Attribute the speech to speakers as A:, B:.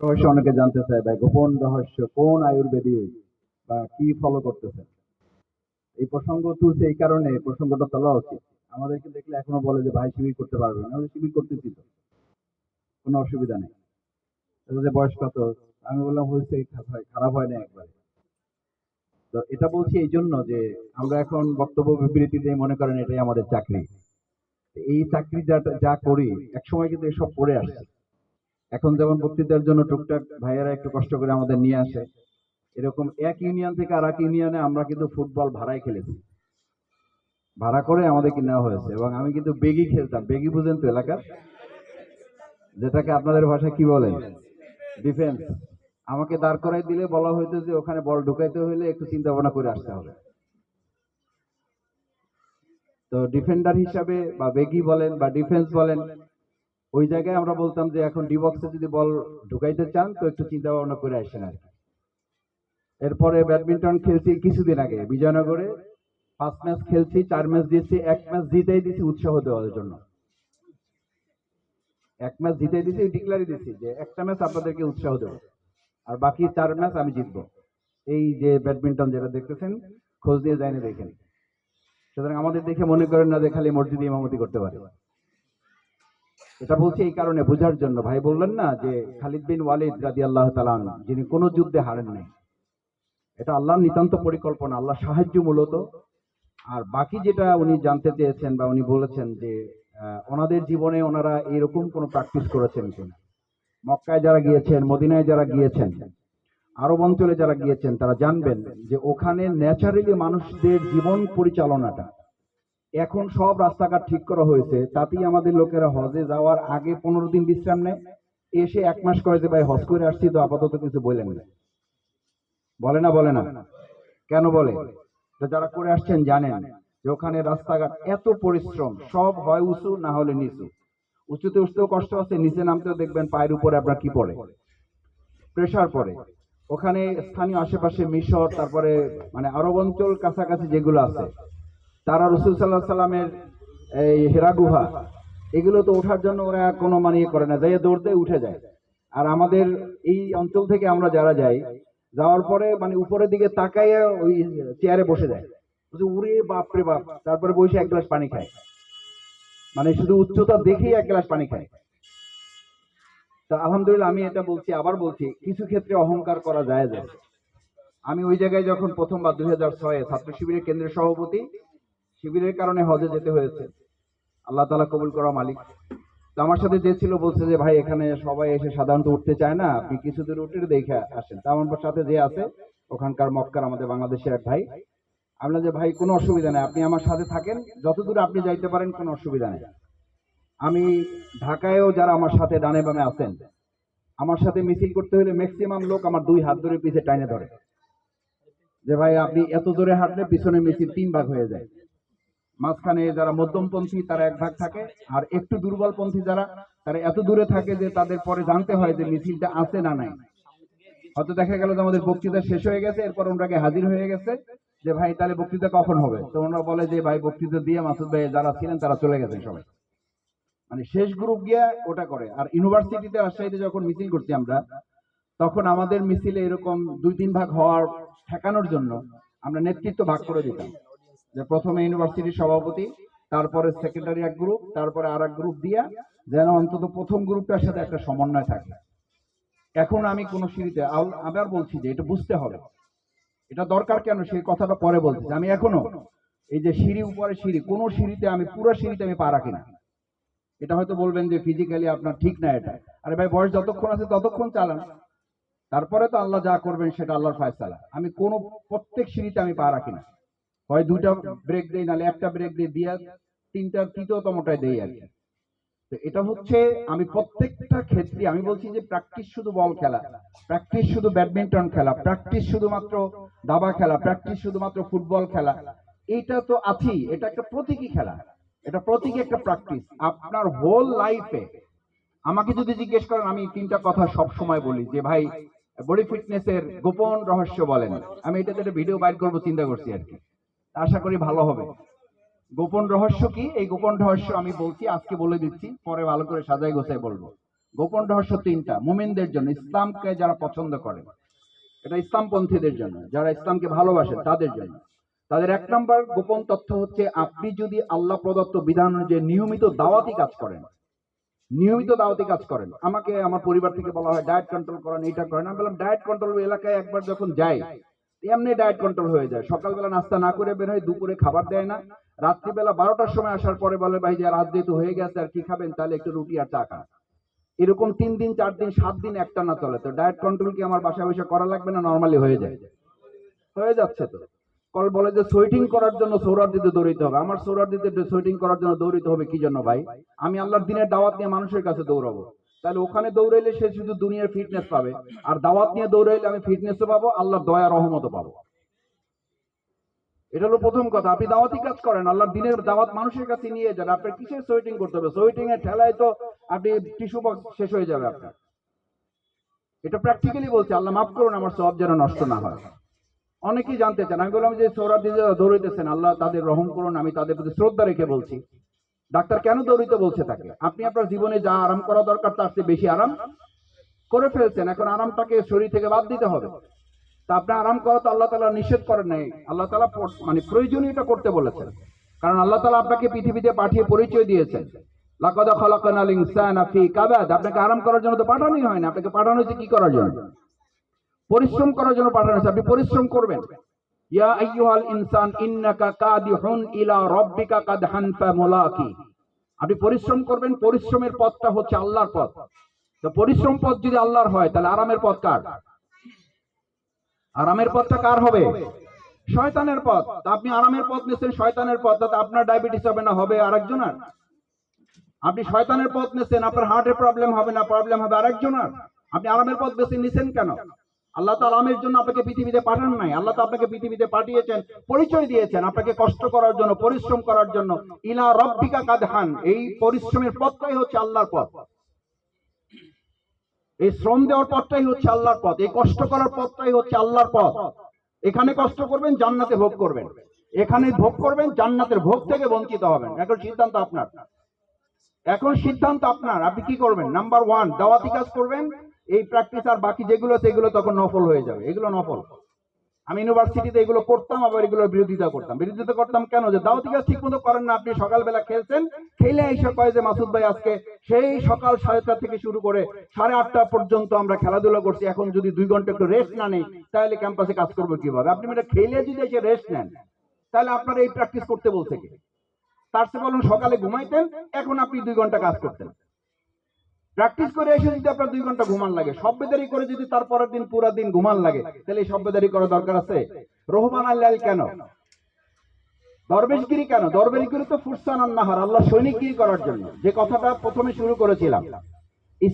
A: রহস্য অনেকে জানতে চায় ভাই, গোপন রহস্য কোন আয়ুর্বেদিক বা কি ফলো করতেছেন? এই প্রসঙ্গ তুলছে এই কারণে প্রসঙ্গটা তোলা উচিত। আমাদেরকে দেখলে এখনও বলে যে ভাই শিবির করতে পারবে না শিবির করতেছি তো। কোনো অসুবিধা নেই। যে বয়স কত? আমি বললাম, হয়েছে খারাপ হয় না একবারে। তো এটা বলছি এই জন্য যে আমরা এখন বক্তব্য বিবৃতি দিয়ে মনে করেন এটাই আমাদের চাকরি। এই চাকরি যা যা করি, একসময় কিন্তু এসব পড়ে আসছে। এখন যেমন বক্তৃতার জন্য টুকটাক ভাইয়েরা একটু কষ্ট করে আমাদের নিয়ে আসে, এরকম এক ইউনিয়ন থেকে আর এক ইউনিয়নে আমরা কিন্তু ফুটবল ভাড়ায় খেলেছি। ভাড়া করে আমাদেরকে নেওয়া হয়েছে এবং আমি কিন্তু বেগি খেলতাম, বেগি বুঝেন তো এলাকার, যেটাকে আপনাদের ভাষায় কি বলেন ডিফেন্স আমাকে দাঁড় করাই দিলে বলা হইতো যে ওখানে বল ঢুকাইতে হইলে একটু চিন্তা ভাবনা করে আসতে হবে। তো ডিফেন্ডার হিসাবে বা বেগি বলেন বা ডিফেন্স বলেন ওই জায়গায় আমরা বলতাম যে এখন ডিবক্সে যদি বল ঢুকাইতে চান, তো একটু চিন্তা ভাবনা করে আসেন আর কি। এরপরে ব্যাডমিন্টন খেলছি কিছুদিন আগে, বিজয়নগরে। পাঁচ ম্যাচ খেলছি, চার ম্যাচ দিয়েছি এক ম্যাচ জিতেই দিয়েছি উৎসাহ দেওয়ার জন্য। এক ম্যাচ জিতে দিয়েছি ডিক্লারই দিয়েছি যে একটা ম্যাচ আপনাদেরকে উৎসাহ দেবো, আর বাকি চার ম্যাচ আমি জিতবো। এই যে ব্যাডমিন্টন যেটা দেখতেছেন, খোঁজ দিয়ে যায়নি দেখেন। সুতরাং আমাদের দেখে মনে করেন না যে খালি মসজিদে ইমামতি করতে পারে। এটা বলছি এই কারণে বোঝার জন্য। ভাই বললেন না যে খালিদ বিন ওয়ালিদ রাদি আল্লাহ তালান যিনি কোনো যুদ্ধে হারেন নাই। এটা আল্লাহর নিতান্ত পরিকল্পনা আল্লাহ সাহায্য মূলত। আর বাকি যেটা উনি জানতে চেয়েছেন বা উনি বলেছেন যে ওনাদের জীবনে ওনারা এরকম কোনো প্র্যাকটিস করেছেন কিনা। মক্কায় যারা গিয়েছেন, মদিনায় যারা গিয়েছেন, আরব অঞ্চলে যারা গিয়েছেন, তারা জানবেন যে ওখানে ন্যাচারালি মানুষদের জীবন পরিচালনাটা এখন সব রাস্তাঘাট ঠিক করা হয়েছে। তাতেই আমাদের লোকেরা হজে যাওয়ার আগে পনেরো দিন বিশ্রাম নেয়। এসে এক মাস করে যে ভাই, হজ করে আসছি, তো আপাতত কিছু বললেন না। বলে না বলে না। কেন বলে? যারা করে আসছেন জানেন যে ওখানে রাস্তাঘাট এত পরিশ্রম, সব হয় উঁচু, না হলে নিচু। উঁচুতে উঠতেও কষ্ট আছে, নিচে নামতেও দেখবেন পায়ের উপরে আপনার কি পড়ে? প্রেশার পড়ে। ওখানে স্থানীয় আশেপাশে মিশর, তারপরে মানে আরব অঞ্চল কাছাকাছি যেগুলো আছে তারা রসুল সাল্লাহ সাল্লামের এই হেরা গুহা এগুলো তো ওঠার জন্য ওরা কোনো মানে ইয়ে করে না যাই দৌড় দিয়ে উঠে যায়। আর আমাদের এই অঞ্চল থেকে আমরা যারা যাই যাওয়ার পরে মানে উপরের দিকে তাকাইয়া ওই চেয়ারে বসে যায়। বলছে, উরে বাপ রে বাপ! তারপরে বসে এক গ্লাস পানি খায়। মানে শুধু উচ্চতা দেখেই এক গ্লাস পানি খায়। তা আলহামদুলিল্লাহ আমি এটা বলছি আবার বলছি কিছু ক্ষেত্রে অহংকার করা যায় যায় আমি ওই জায়গায় যখন প্রথমবার দুই হাজার ছয়ে ছাত্র শিবিরের কেন্দ্রের সভাপতি শিবিরের কারণে হজে যেতে হয়েছে। আল্লাহ তালা কবুল করা মালিক। তো আমার সাথে যে ছিল বলছে যে, ভাই, এখানে সবাই এসে সাধারণত উঠতে চায় না। আপনি কিছু দূর উঠে দেখে আসেন। তা আমার সাথে যে আছে, ওখানকার মক্কার আমাদের বাংলাদেশের এক ভাই। আমি বললাম যে, ভাই, কোনো অসুবিধা নেই। আপনি আমার সাথে থাকেন। যত দূর আপনি যাইতে পারেন, কোনো অসুবিধা নেই। আমি ঢাকায়ও যারা আমার সাথে ডানে বামে আছেন, আমার সাথে মিছিল করতে হলে ম্যাক্সিমাম লোক আমার দুই হাত ধরে পিছে টাইনে ধরে। যে, ভাই, আপনি এত জোরে হাঁটলে পিছনে মিছিল তিন ভাগ হয়ে যায়। মাঝখানে যারা মধ্যমপন্থী তারা এক ভাগ থাকে, আর একটু দুর্বলপন্থী যারা, তারা এত দূরে থাকে যে তাদের পরে জানতে হয় যে মিছিলটা আছে না নাই। হয়তো দেখা গেল যে আমাদের বক্তৃতা শেষ হয়ে গেছে, এরপর ওনাকে হাজির হয়ে গেছে যে, ভাই, তাহলে বক্তৃতা কখন হবে? তো ওনারা বলে যে, ভাই, বক্তৃতা দিয়ে মাসুদ ভাই যারা ছিলেন তারা চলে গেছেন সবাই। মানে শেষ গ্রুপ গিয়া ওটা করে। আর ইউনিভার্সিটিতে রাজশাহীতে যখন মিছিল করছি আমরা, তখন আমাদের মিছিলে এরকম দুই তিন ভাগ হওয়ার ঠেকানোর জন্য আমরা নেতৃত্ব ভাগ করে দিতাম। যে প্রথমে ইউনিভার্সিটির সভাপতি, তারপরে সেক্রেটারি এক গ্রুপ, তারপরে আর এক গ্রুপ দিয়া যেন অন্তত প্রথম গ্রুপটার সাথে একটা সমন্বয় থাকে। এখন আমি কোন সিঁড়িতে আবার বলছি যে এটা বুঝতে হবে। এটা দরকার কেন? সেই কথাটা পরে বলছি আমি এখনও এই যে সিঁড়ি উপরে সিঁড়ি, কোন সিঁড়িতে আমি, পুরো সিঁড়িতে আমি পা রাখি না। এটা হয়তো বলবেন যে ফিজিক্যালি আপনার ঠিক না এটা। আরে ভাই, বয়স যতক্ষণ আছে ততক্ষণ চালান। তারপরে তো আল্লাহ যা করবেন সেটা আল্লাহর ফায়সালা। আমি কোনো, প্রত্যেক সিঁড়িতে আমি পা রাখি না। হয় দুইটা ব্রেক দেই নাহলে একটা ব্রেক দিয়ে দিয়া তিনটা তৃতীয়তমটায় দেই আর কি। তো এটা হচ্ছে আমি প্রত্যেকটা ক্ষেত্রে আমি বলছি যে প্র্যাকটিস শুধু বল খেলা প্র্যাকটিস শুধু ব্যাডমিন্টন খেলা প্র্যাকটিস শুধুমাত্র দাবা খেলা প্র্যাকটিস শুধুমাত্র ফুটবল খেলা এটা তো আছেই এটা একটা প্রতীকী খেলা এটা প্রতীকী একটা প্র্যাকটিস আপনার হোল লাইফে আমাকে যদি জিজ্ঞেস করেন আমি তিনটা কথা সব সময় বলি যে ভাই বডি ফিটনেসের গোপন রহস্য বলেন আমি এটাতে একটা ভিডিও বাইর করব চিন্তা করছি আর কি। আশা করি ভালো হবে। গোপন রহস্য কি? এই গোপন রহস্য আমি বলছি, আজকে বলে দিচ্ছি, পরে ভালো করে সাজাই গোছাই বলব। গোপন রহস্য তিনটা, মুমিনদের জন্য, ইসলামকে যারা পছন্দ করে, এটা ইসলামপন্থীদের জন্য, যারা ইসলামকে ভালোবাসে, তাদের জন্য। তাদের এক নম্বর গোপন তথ্য হচ্ছে, আপনি যদি আল্লাহ প্রদত্ত বিধান অনুযায়ী নিয়মিত দাওয়াতি কাজ করেন, নিয়মিত দাওয়াতি কাজ করেন, আমাকে আমার পরিবার থেকে বলা হয় ডায়েট কন্ট্রোল করেন এটা করেন, আমি বললাম ডায়েট কন্ট্রোল এলাকায় একবার যখন যাই এমনি ডায়েট কন্ট্রোল হয়ে যায়। সকালবেলা নাস্তা না করে বের হয় দুপুরে খাবার দেয় না। রাত্রিবেলা বারোটার সময় আসার পরে বলে, ভাই, যে রাত যেহেতু হয়ে গেছে, আর কি খাবেন? তাহলে একটু রুটি আর চা খান। এরকম তিন দিন, চার দিন, সাত দিন একটা না চলে। তো ডায়েট কন্ট্রোল কি আমার বাসায় বসে করা লাগবে না? নর্মালি হয়ে যায়। হয়ে যাচ্ছে তো। কল বলে যে সোয়েটিং করার জন্য সৌরার দিতে দৌড়িতে হবে। আমার সৌরার দিতে সোয়েটিং করার জন্য দৌড়িতে হবে কি জন্য ভাই? আমি আল্লাহর দিনের দাওয়াত নিয়ে মানুষের কাছে দৌড়াবো। তাহলে ওখানে দৌড়াইলে সে শুধু দুনিয়ার ফিটনেস পাবে। আর দাওয়াত নিয়ে দৌড়াইলে আমি ফিটনেসও পাবো, আল্লাহর দয়া রহমতও পাবো। এটা হলো প্রথম কথা। আপনি দাওয়াতি কাজ করেন, আল্লাহর দিনের দাওয়াত মানুষের কাছে নিয়ে যান। আপনার কিসের সোয়েটিং করতে হবে? সোয়েটিং এর ঠেলায় তো আপনি টিস্যু বক্স শেষ হয়ে যাবে আপনার। এটা প্র্যাকটিক্যালি বলছে, আল্লাহ মাফ করুন, আমার সব যেন নষ্ট না হয়। অনেকেই জানতে চান। আমি বললাম যে যারা দৌড়িতেছেন আল্লাহ তাদের রহম করুন, আমি তাদের প্রতি শ্রদ্ধা রেখে বলছি। ডাক্তার কেন দৌড়িতে বলছে তাকে? আপনি আপনার জীবনে যা আরাম করা দরকার তার চেয়ে বেশি আরাম করে ফেলছেন। এখন আরামটাকে শরীর থেকে বাদ দিতে হবে। তা আপনি আরাম করা তো আল্লাহ তালা নিষেধ করেন নাই। আল্লাহ তালা মানে প্রয়োজনীয়টা করতে বলেছেন। কারণ আল্লাহ তালা আপনাকে পৃথিবীতে পাঠিয়ে পরিচয় দিয়েছেন। লাকাদ খালাকানাল ইনসানা কাবাদ। আপনাকে আরাম করার জন্য তো পাঠানোই হয় না আপনাকে পাঠানো হয়েছে কি করার জন্য? পরিশ্রম করার জন্য পাঠানো হয়েছে। আপনি পরিশ্রম করবেন। ইয়া আইয়ুহাল ইনসান, ইন্নাকা কাদিহুন ইলা রাব্বিকা কাদহান ফামুলাকি। আপনি পরিশ্রম করবেন, পরিশ্রমের পথটা হচ্ছে আল্লাহর পথ। তো পরিশ্রম পথ যদি আল্লাহর হয়, তাহলে আরামের পথ কার? আরামের পথটা কার হবে? শয়তানের পথ। আপনি আরামের পথ নিচ্ছেন শয়তানের পথ, তাতে আপনার ডায়াবেটিস হবে না, হবে আরেকজনের। আপনি শয়তানের পথ নিচ্ছেন আপনার হার্টের প্রবলেম হবে না প্রবলেম হবে আরেকজনের। আপনি আরামের পথ বেছে নিছেন কেন? আল্লাহ তো আরামের জন্য আপনাকে পৃথিবীতে পাঠান নাই। আল্লাহ তো আপনাকে পৃথিবীতে পাঠিয়েছেন, পরিচয় দিয়েছেন আপনাকে কষ্ট করার জন্য, পরিশ্রম করার জন্য। ইলা রব্বিকা কাদহান, এই পরিশ্রমের পথটাই হচ্ছে আল্লাহর পথ। এই শ্রম দেওয়ার পথটাই হচ্ছে আল্লাহর পথ। এই কষ্ট করার পথটাই হচ্ছে আল্লাহর পথ। এখানে কষ্ট করবেন, জান্নাতে ভোগ করবেন। এখানে ভোগ করবেন, জান্নাতের ভোগ থেকে বঞ্চিত হবেন। এখন সিদ্ধান্ত আপনার। এখন সিদ্ধান্ত আপনার। আপনি কি করবেন? নাম্বার ওয়ান দাওয়াতি কাজ করবেন। এই প্র্যাকটিস আর বাকি যেগুলো, সেগুলো তখন নফল হয়ে যাবে। এগুলো নফল। আমি ইউনিভার্সিটিতে এগুলো করতাম, আবার এগুলোর বিরোধিতা করতাম। বিরোধিতা করতাম কেন? যে দাওয়াতি কাজ ঠিক মতো করেন না আপনি, সকালবেলা খেলছেন, খেলে এসে কয় যে মাসুদ ভাই আজকে সেই সকাল সাড়ে চার থেকে শুরু করে সাড়ে আটটা পর্যন্ত আমরা খেলাধুলা করছি। এখন যদি দুই ঘণ্টা একটু রেস্ট না নেই, তাহলে ক্যাম্পাসে কাজ করব কীভাবে? আপনি মানে খেলে যদি এসে রেস্ট নেন, তাহলে আপনার এই প্র্যাকটিস করতে বলছে কি? তার চেয়ে বলুন সকালে ঘুমাইতেন, এখন আপনি দুই ঘণ্টা কাজ করতেন। প্র্যাকটিস করে এসে যদি আপনার দুই ঘণ্টা ঘুমান লাগে সভ্যদারি করে যদি তার পরের দিন পুরা দিন ঘুমান লাগে, তাহলে এই সভ্যদারি করার দরকার আছে? রহমান আল্লাহ কেন? দরবেশগিরি কেন? দরবেশগিরি তো ফুরসান আন্নাহার আল্লাহ সৈনিকগিরি করার জন্য। যে কথাটা প্রথমে শুরু করেছিলাম।